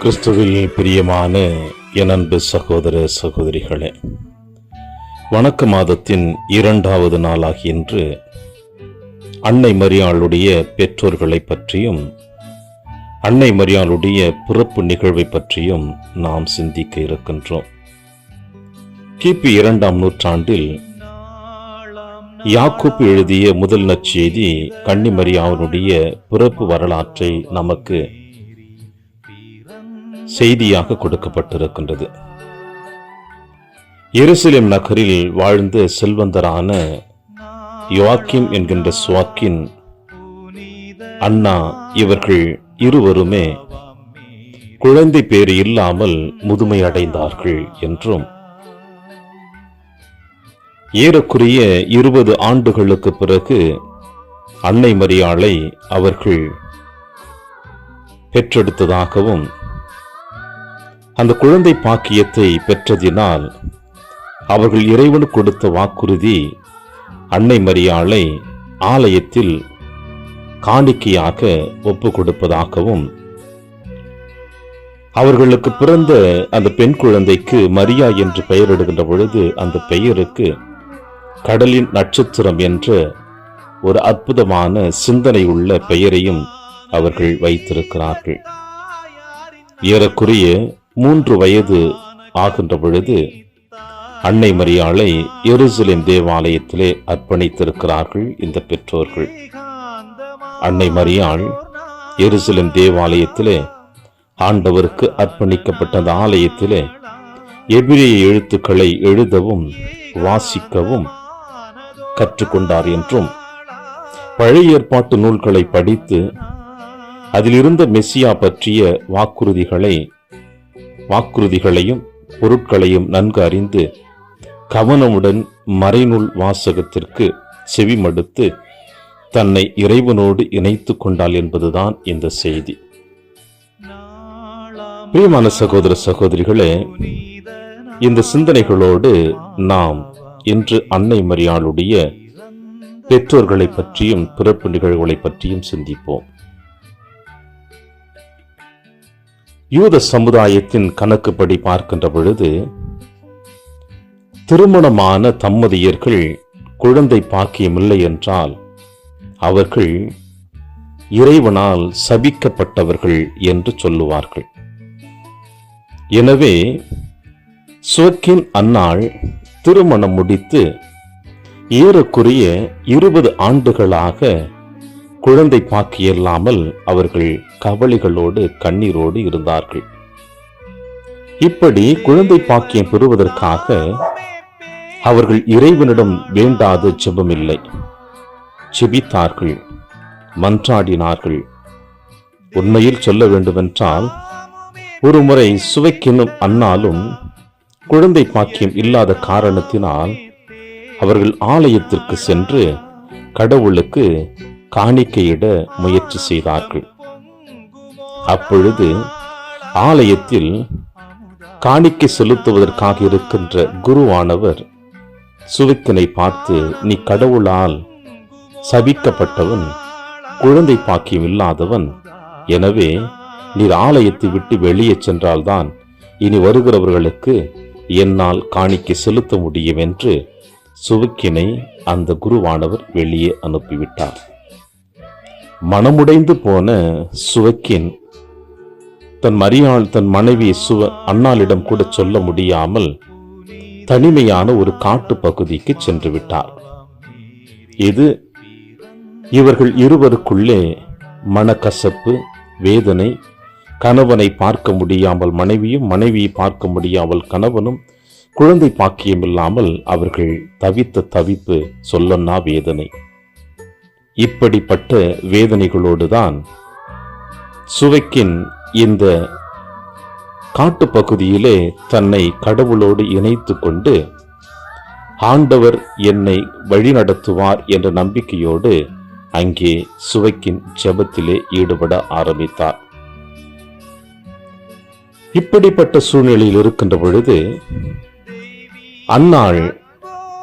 கிறிஸ்துவில் பிரியமான என் அன்பு சகோதர சகோதரிகளே வணக்க மாதத்தின் இரண்டாவது நாளாகிய இன்று அன்னை மரியாளுடைய பெற்றோர்களை பற்றியும் அன்னை மரியாளுடைய பிறப்பு நிகழ்வை பற்றியும் நாம் சிந்திக்க இருக்கின்றோம். கிபி இரண்டாம் நூற்றாண்டில் யாக்கூப் எழுதிய முதல் நற்செய்தி கன்னிமரியாவினுடைய பிறப்பு வரலாற்றை நமக்கு செய்தியாக கொடுக்கப்பட்டிருக்கின்றது. எருசலேம் நகரில் வாழ்ந்த செல்வந்தரான யுவாக்கிம் என்கின்ற சுவாக்கின் அண்ணா இவர்கள் இருவருமே குழந்தை பேர் இல்லாமல் முதுமை அடைந்தார்கள் என்றும் ஏறக்குறைய இருபது ஆண்டுகளுக்கு பிறகு அன்னை மரியாளை அவர்கள் பெற்றெடுத்ததாகவும் அந்த குழந்தை பாக்கியத்தை பெற்றதினால் அவர்கள் இறைவன் கொடுத்த வாக்குறுதி அன்னை மரியாளை ஆலயத்தில் காணிக்கையாக ஒப்பு கொடுப்பதாகவும் அவர்களுக்கு பிறந்த அந்த பெண் குழந்தைக்கு மரியா என்று பெயரிடுகின்ற பொழுது அந்த பெயருக்கு கடலின் நட்சத்திரம் என்ற ஒரு அற்புதமான சிந்தனை உள்ள பெயரையும் அவர்கள் வைத்திருக்கிறார்கள். ஏறக்குறைய மூன்று வயது ஆகின்ற பொழுது அன்னை மரியாளை எருசலேம் தேவாலயத்திலே அர்ப்பணித்திருக்கிறார்கள் இந்த பெற்றோர்கள். அன்னை மரியாள் எருசலேம் தேவாலயத்திலே ஆண்டவருக்கு அர்ப்பணிக்கப்பட்ட அந்த ஆலயத்திலே எபிரிய எழுத்துக்களை எழுதவும் வாசிக்கவும் கற்றுக்கொண்டார் என்றும் பழைய ஏற்பாட்டு நூல்களை படித்து அதிலிருந்த மெஸ்ஸியா பற்றிய வாக்குறுதிகளை வாக்குறுதிகளையும் பொருட்களையும் நன்கு அறிந்து கவனமுடன் மறைநூல் வாசகத்திற்கு செவிமடுத்து தன்னை இறைவனோடு இணைத்து கொண்டாள் என்பதுதான் இந்த செய்தி. பிரியமான சகோதர சகோதரிகளே இந்த சிந்தனைகளோடு நாம் இன்று அன்னை மரியாளுடைய பெற்றோர்களை பற்றியும் பிறப்பு நிகழ்வுகளை பற்றியும் சிந்திப்போம். யூத சமுதாயத்தின் கணக்குப்படி பார்க்கின்ற பொழுது திருமணமான தம்மதியர்கள் குழந்தை பாக்கியமில்லை என்றால் அவர்கள் இறைவனால் சபிக்கப்பட்டவர்கள் என்று சொல்லுவார்கள். எனவே சுவக்கின் அன்னாள் திருமணம் முடித்து ஏறக்குறைய இருபது ஆண்டுகளாக குழந்தை பாக்கியில்லாமல் அவர்கள் கவலைகளோடு கண்ணீரோடு இருந்தார்கள். இப்படி குழந்தை பாக்கியம் பெறுவதற்காக அவர்கள் இறைவனிடம் வேண்டாத ஜெபமில்லை. செபித்தார்கள் மன்றாடினார்கள். உண்மையில் சொல்ல வேண்டுமென்றால் ஒரு முறை சுவைக்கினும் அன்னாலும் குழந்தை பாக்கியம் இல்லாத காரணத்தினால் அவர்கள் ஆலயத்திற்கு சென்று கடவுளுக்கு காணிக்கையிட முயற்சி செய்தார்கள். அப்பொழுது ஆலயத்தில் காணிக்கை செலுத்துவதற்காக இருக்கின்ற குருவானவர் சுவிக்கனை பார்த்து நீ கடவுளால் சபிக்கப்பட்டவன் குழந்தை பாக்கியம் இல்லாதவன் எனவே நீர் ஆலயத்தை விட்டு வெளியே சென்றால்தான் இனி வருகிறவர்களுக்கு என்னால் காணிக்கை செலுத்த முடியும் என்று சுவுக்கினை அந்த குருவானவர் வெளியே அனுப்பிவிட்டார். மனமுடைந்து போன சுவக்கின் தன் மரியாள் தன் மனைவி சுவ அண்ணாளிடம் கூட சொல்ல முடியாமல் தனிமையான ஒரு காட்டு பகுதிக்கு சென்று விட்டார். இது இவர்கள் இருவருக்குள்ளே மனக்கசப்பு வேதனை கணவனை பார்க்க முடியாமல் மனைவியும் மனைவியை பார்க்க முடியாமல் கணவனும் குழந்தை பாக்கியம் இல்லாமல் அவர்கள் தவித்த தவிப்பு சொல்லன்னா வேதனை. இப்படிப்பட்ட வேதனைகளோடுதான் சுவைக்கின் இந்த காட்டுப்பகுதியிலே தன்னை கடவுளோடு இணைத்து கொண்டு ஆண்டவர் என்னை வழிநடத்துவார் என்ற நம்பிக்கையோடு அங்கே சுவைக்கின் ஜெபத்திலே ஈடுபட ஆரம்பித்தார். இப்படிப்பட்ட சூழ்நிலையில் இருக்கின்ற பொழுது அந்நாள்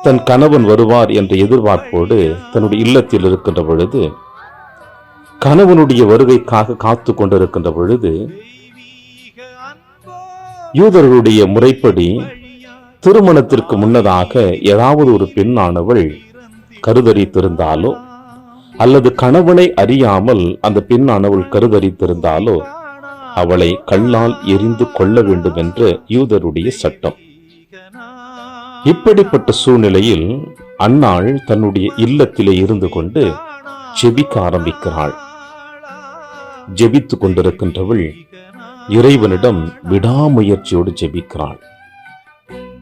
தன் கணவன் வருவார் என்ற எதிர்பார்ப்போடு தன்னுடைய இல்லத்தில் இருக்கின்ற பொழுது கணவனுடைய வருகைக்காக காத்து கொண்டிருக்கின்ற பொழுது யூதர்களுடைய முறைப்படி திருமணத்திற்கு முன்னதாக ஏதாவது ஒரு பெண்ணானவள் கருதரித்திருந்தாலோ அல்லது கணவனை அறியாமல் அந்த பெண்ணானவள் கருதரித்திருந்தாலோ அவளை கல்லால் எரிந்து கொள்ள வேண்டும் என்று யூதருடைய சட்டம். இப்படிப்பட்ட சூழ்நிலையில் அன்னாள் தன்னுடைய இல்லத்திலே இருந்து கொண்டு ஜெபிக்க ஆரம்பிக்கிறாள். ஜெபித்து கொண்டிருக்கின்றவள் இறைவனிடம் விடாமுயற்சியோடு ஜெபிக்கிறாள்.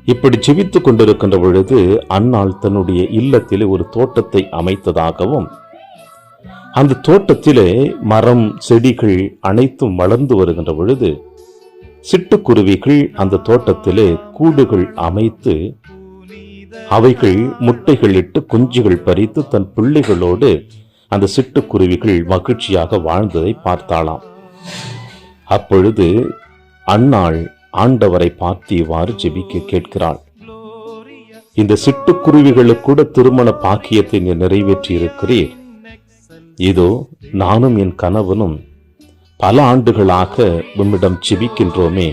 இப்படி ஜெபித்து கொண்டிருக்கின்ற பொழுது அன்னாள் தன்னுடைய இல்லத்திலே ஒரு தோட்டத்தை அமைத்ததாகவும் அந்த தோட்டத்திலே மரம் செடிகள் அனைத்தும் வளர்ந்து வருகின்ற பொழுது சிட்டுக்குருவிகள் அந்த தோட்டத்திலே கூடுகள் அமைத்து அவைகள் முட்டைகள் இட்டு குஞ்சுகள் பறித்து தன் பிள்ளைகளோடு அந்த சிட்டுக்குருவிகள் மகிழ்ச்சியாக வாழ்ந்ததை பார்த்தாளாம். அப்பொழுது அன்னாள் ஆண்டவரை பார்த்து இவ்வாறு ஜெபிக்க கேட்கிறாள். இந்த சிட்டுக்குருவிகளுக்கு கூட திருமண பாக்கியத்தை நீர் நிறைவேற்றி இருக்கிறீர் இதோ நானும் என் கணவனும் பல ஆண்டுகளாக உம்மிடம் ஜெபிக்கின்றோமே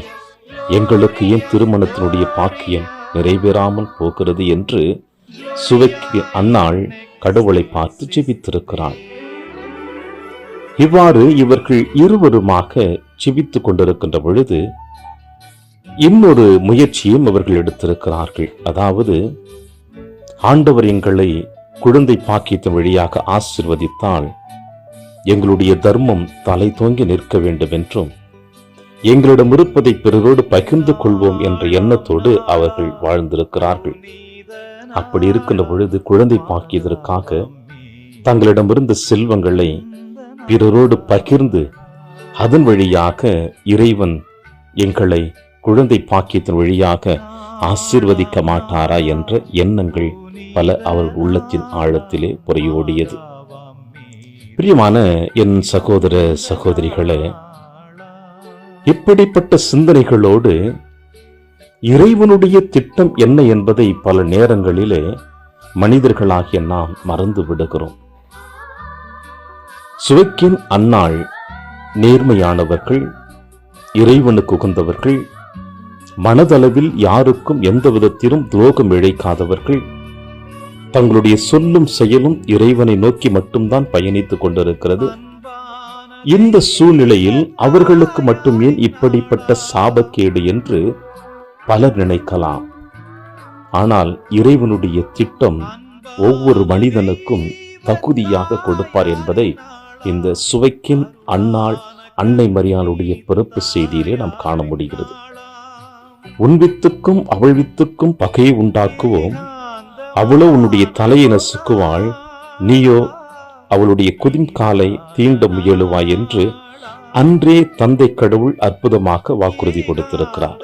எங்களுக்கு ஏன் திருமணத்தினுடைய பாக்கியம்? நிறைவேறாமல் போகிறது என்று சுவைக்கு அன்னாள் கடவுளை பார்த்து ஜெபித்திருக்கிறாள் இவ்வாறு இவர்கள் இருவருமாக ஜெபித்துக் கொண்டிருக்கின்ற பொழுது இன்னொரு முயற்சியும் அவர்கள் எடுத்திருக்கிறார்கள். அதாவது ஆண்டவர் எங்களை குழந்தை பாக்கியத்தின் வழியாக ஆசிர்வதித்தால் எங்களுடைய தர்மம் தலை தோங்கி நிற்க வேண்டும் என்றும் எங்களிடம் இருப்பதை பிறரோடு பகிர்ந்து கொள்வோம் என்ற எண்ணத்தோடு அவர்கள் வாழ்ந்திருக்கிறார்கள். அப்படி இருக்கின்ற பொழுது குழந்தை பாக்கியதற்காக தங்களிடமிருந்த செல்வங்களை பிறரோடு பகிர்ந்து அதன் வழியாக இறைவன் எங்களை குழந்தை பாக்கியத்தின் வழியாக ஆசீர்வதிக்க மாட்டாரா என்ற எண்ணங்கள் பல அவர் உள்ளத்தின் ஆழத்திலே புறையோடியது பிரியமான என் சகோதர சகோதரிகளே இப்படிப்பட்ட சிந்தனைகளோடு இறைவனுடைய திட்டம் என்ன என்பதை பல நேரங்களிலே மனிதர்களாகிய நாம் மறந்து விடுகிறோம். சுவைக்கின் அன்னாள் நேர்மையானவர்கள் இறைவனுக்கு உகந்தவர்கள் மனதளவில் யாருக்கும் எந்த விதத்திலும் துரோகம் இழைக்காதவர்கள் தங்களுடைய சொல்லும் செயலும் இறைவனை நோக்கி மட்டும்தான் பயணித்துக் கொண்டிருக்கிறது. இந்த சூழ்நிலையில் அவர்களுக்கு மட்டும் ஏன் இப்படிப்பட்ட சாபக்கேடு என்று பலர் நினைக்கலாம். ஆனால் இறைவனுடைய திட்டம் ஒவ்வொரு மனிதனுக்கும் தகுதியாக கொடுப்பார் என்பதை இந்த சுவைக்கின் அன்னாள் அன்னை மரியாளுடைய பிறப்பு செய்தியிலே நாம் காண முடிகிறது. உன் வித்துக்கும் அவள் வித்துக்கும் பகையை உண்டாக்குவோம். அவளோ உன்னுடைய தலையை நசுக்குவாள். நீயோ அவளுடைய குதிங்காலை தீண்ட முயலுவாய் என்று அன்றே தந்தை கடவுள் அற்புதமாக வாக்குறுதி கொடுத்திருக்கிறார்.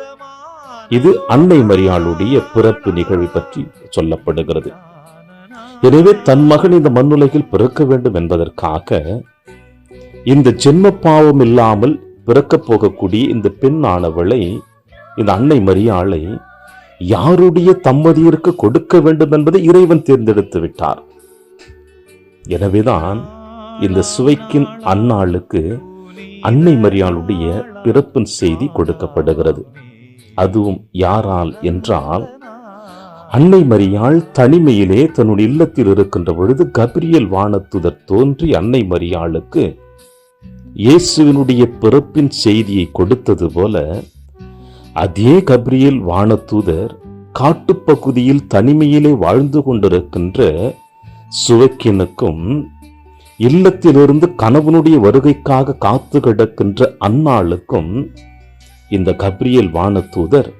இது அன்னை மரியாளுடைய பிறப்பு நிகழ்வு பற்றி சொல்லப்படுகிறது. எனவே தன் மகன் இந்த மண்ணுலகில் பிறக்க வேண்டும் என்பதற்காக இந்த ஜென்ம பாவம் இல்லாமல் பிறக்கப் போகக்கூடிய இந்த பெண்ணானவளை இந்த அன்னை மரியாளை யாருடைய தம்மதியிற்கு கொடுக்க வேண்டும் என்பதை இறைவன் தேர்ந்தெடுத்து விட்டார். எனவேதான் இந்த சுவைக்கின் அன்னாளுக்கு அன்னை மரியாளுடைய பிறப்பின் செய்தி கொடுக்கப்படுகிறது. அதுவும் யாரால் என்றால் அன்னை மரியாள் தனிமையிலே தன்னுடைய இல்லத்தில் இருக்கின்ற பொழுது கபிரியல் வானத்துதர் தோன்றி அன்னை மரியாளுக்கு இயேசுவினுடைய பிறப்பின் செய்தியை கொடுத்தது போல அதே கபிரியல் வானத்தூதர் காட்டுப்பகுதியில் தனிமையிலே வாழ்ந்து கொண்டிருக்கின்ற சுவைக்கினுக்கும் இல்லத்திலிருந்து கணவனுடைய வருகைக்காக காத்து கிடக்கின்ற அன்னாளுக்கும் இந்த கப்ரியல் வானதூதர்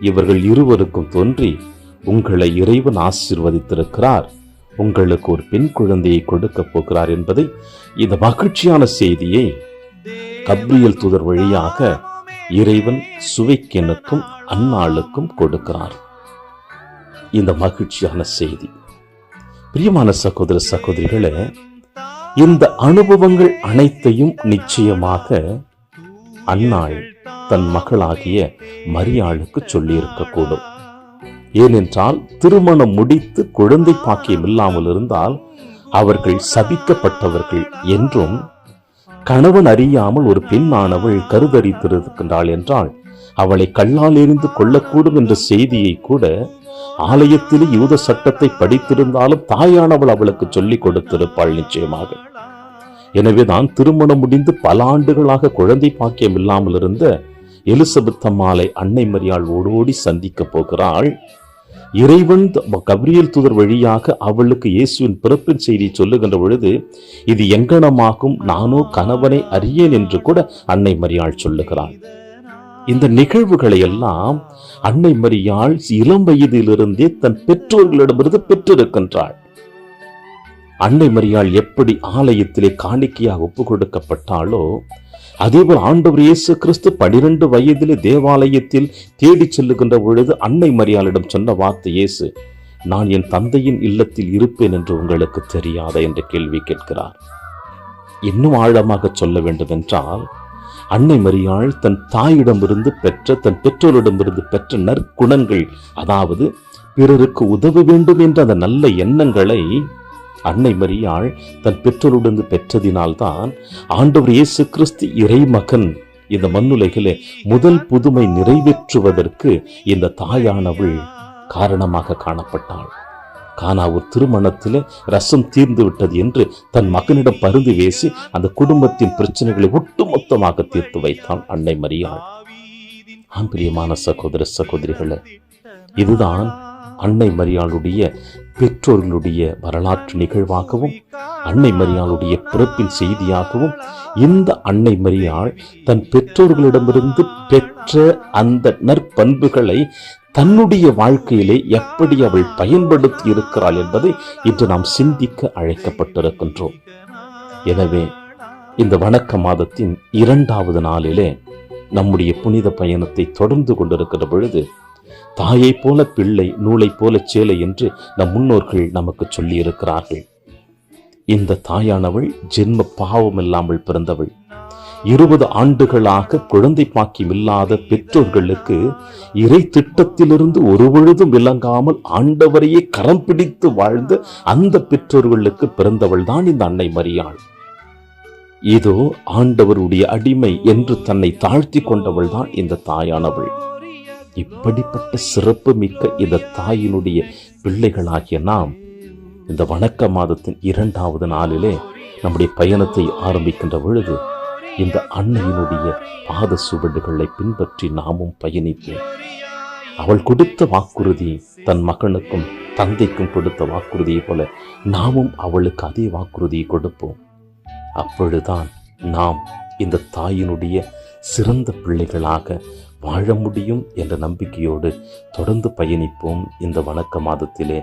இவர்கள் இருவருக்கும் தோன்றி உங்களை இறைவன் ஆசீர்வதித்திருக்கிறார். உங்களுக்கு ஒரு பெண் குழந்தையை கொடுக்கப் போகிறார் என்பதை இந்த மகிழ்ச்சியான செய்தியை கப்ரியல் தூதர் வழியாக இறைவன் சுவைக்கெனுக்கும் அன்னாளுக்கும் கொடுக்கிறார். இந்த மகிழ்ச்சியான செய்தி. பிரியமான சகோதர சகோதரிகளே இந்த அனுபவங்கள் அனைத்தையும் நிச்சயமாக அன்னாள் தன் மகளாகிய மரியாளுக்கு சொல்லியிருக்கக்கூடும். ஏனென்றால் திருமணம் முடித்து குழந்தை பாக்கியம் இல்லாமல் இருந்தால் அவர்கள் சபிக்கப்பட்டவர்கள் என்றும் கணவன் அறியாமல் ஒரு பெண்ணானவள் கருதரித்திருக்கின்றாள் என்றால் அவளை கல்லால் எறிந்து கொள்ளக்கூடும் என்ற செய்தியை கூட ஆலயத்திலே யூத சட்டத்தை படித்திருந்தாலும் தாயானவள் அவளுக்கு சொல்லிக் கொடுத்திருப்பாள் நிச்சயமாக. எனவே தான் திருமணம் முடிந்து பல ஆண்டுகளாக குழந்தை பாக்கியம் இல்லாமல் இருந்த எலிசபெத் அம்மாளை அன்னை மரியாள் ஓடோடி சந்திக்க போகிறாள். இறைவன் த- துதர் வழியாக அவளுக்கு இயேசுவின் பிறப்பின் செய்தி சொல்லுகின்ற பொழுது இது எங்கனமாகும்? நானோ கணவனை அறியேன் என்று கூட அன்னை மரியாள் சொல்லுகிறாள். இந்த நிகழ்வுகளை எல்லாம் அன்னை மரியாள் இளம் வயதிலிருந்தே தன் பெற்றோர்களிடமிருந்து பெற்றிருக்கின்றாள். அன்னை மரியாள் எப்படி ஆலயத்திலே காணிக்கையாக ஒப்பு கொடுக்கப்பட்டாளோ அதேபோல் ஆண்டவர் இயேசு கிறிஸ்து பனிரெண்டு வயதிலே தேவாலயத்தில் தேடிச் செல்லுகின்ற பொழுது அன்னை மரியாளிடம் சொன்ன வார்த்தை இயேசு நான் என் தந்தையின் இல்லத்தில் இருப்பேன் என்று உங்களுக்கு தெரியாத? என்ற கேள்வி கேட்கிறார். இன்னும் ஆழமாக சொல்ல வேண்டுமென்றால் அன்னை மரியாள் தன் தாயிடமிருந்து பெற்ற தன் பெற்றோரிடமிருந்து பெற்ற நற்குணங்கள் அதாவது பிறருக்கு உதவ வேண்டும் என்ற அந்த நல்ல எண்ணங்களை அன்னை மரியாள் தன் பெற்றோரிடமிருந்து பெற்றதினால்தான் ஆண்டவர் இயேசு கிறிஸ்து இறைமகன் இந்த மண்ணுலகிலே முதல் புதுமை நிறைவேற்றுவதற்கு இந்த தாயானவள் காரணமாக காணப்பட்டாள். கானா ஒரு ரசம் தீர்ந்து விட்டது என்று தன் மகனிடம் பருந்து வேசி அந்த குடும்பத்தின் பிரச்சனைகளை ஒட்டுமொத்தமாக தீர்த்து வைத்தான் அன்னை மரியாள். ஆம்பிரியமான சகோதர சகோதரிகளே இதுதான் அன்னை மரியாளுடைய பெற்றோர்களுடைய வரலாற்று நிகழ்வாகவும் அன்னை மரியாளுடைய பிறப்பின் செய்தியாகவும் இந்த அன்னை மரியாள் தன் பெற்றோர்களிடமிருந்து பெற்ற அந்த நற்பண்புகளை தன்னுடைய வாழ்க்கையிலே எப்படி அவள் பயன்படுத்தி இருக்கிறாள் என்பதை இன்று நாம் சிந்திக்க அழைக்கப்பட்டிருக்கின்றோம். எனவே இந்த வணக்க மாதத்தின் இரண்டாவது நாளிலே நம்முடைய புனித பயணத்தை தொடர்ந்து கொண்டிருக்கிற பொழுது தாயைப் போல பிள்ளை நூலைப் போல சேலை என்று நம் முன்னோர்கள் நமக்கு சொல்லி இருக்கிறார்கள் இந்த தாயானவள் ஜென்ம பாவம் இல்லாமல் பிறந்தவள். இருபது ஆண்டுகளாக குழந்தை பாக்கியம் இல்லாத பெற்றோர்களுக்கு இறை திட்டத்திலிருந்து ஒரு பொழுதும் விளங்காமல் ஆண்டவரையே கரம் பிடித்து வாழ்ந்த அந்த பெற்றோர்களுக்கு பிறந்தவள் தான் இந்த அன்னை மரியாள். இதோ ஆண்டவருடைய அடிமை என்று தன்னை தாழ்த்தி கொண்டவள் தான் இந்த தாயானவள். இப்படிப்பட்ட சிறப்பு மிக்க இந்த தாயினுடைய பிள்ளைகளாகிய நாம் இந்த வணக்க மாதத்தின் இரண்டாவது நாளிலே நம்முடைய பயணத்தை ஆரம்பிக்கின்ற பொழுது இந்த அன்னையினுடைய பாத சுவடுகளை பின்பற்றி நாமும் பயணிப்போம் அவள் கொடுத்த வாக்குறுதி தன் மகனுக்கும் தந்தைக்கும் கொடுத்த வாக்குறுதியை போல நாமும் அவளுக்கு அதே வாக்குறுதியை கொடுப்போம். அப்பொழுதுதான் நாம் இந்த தாயினுடைய சிறந்த பிள்ளைகளாக வாழ முடியும் என்ற நம்பிக்கையோடு தொடர்ந்து பயணிப்போம் இந்த வணக்க மாதத்திலே.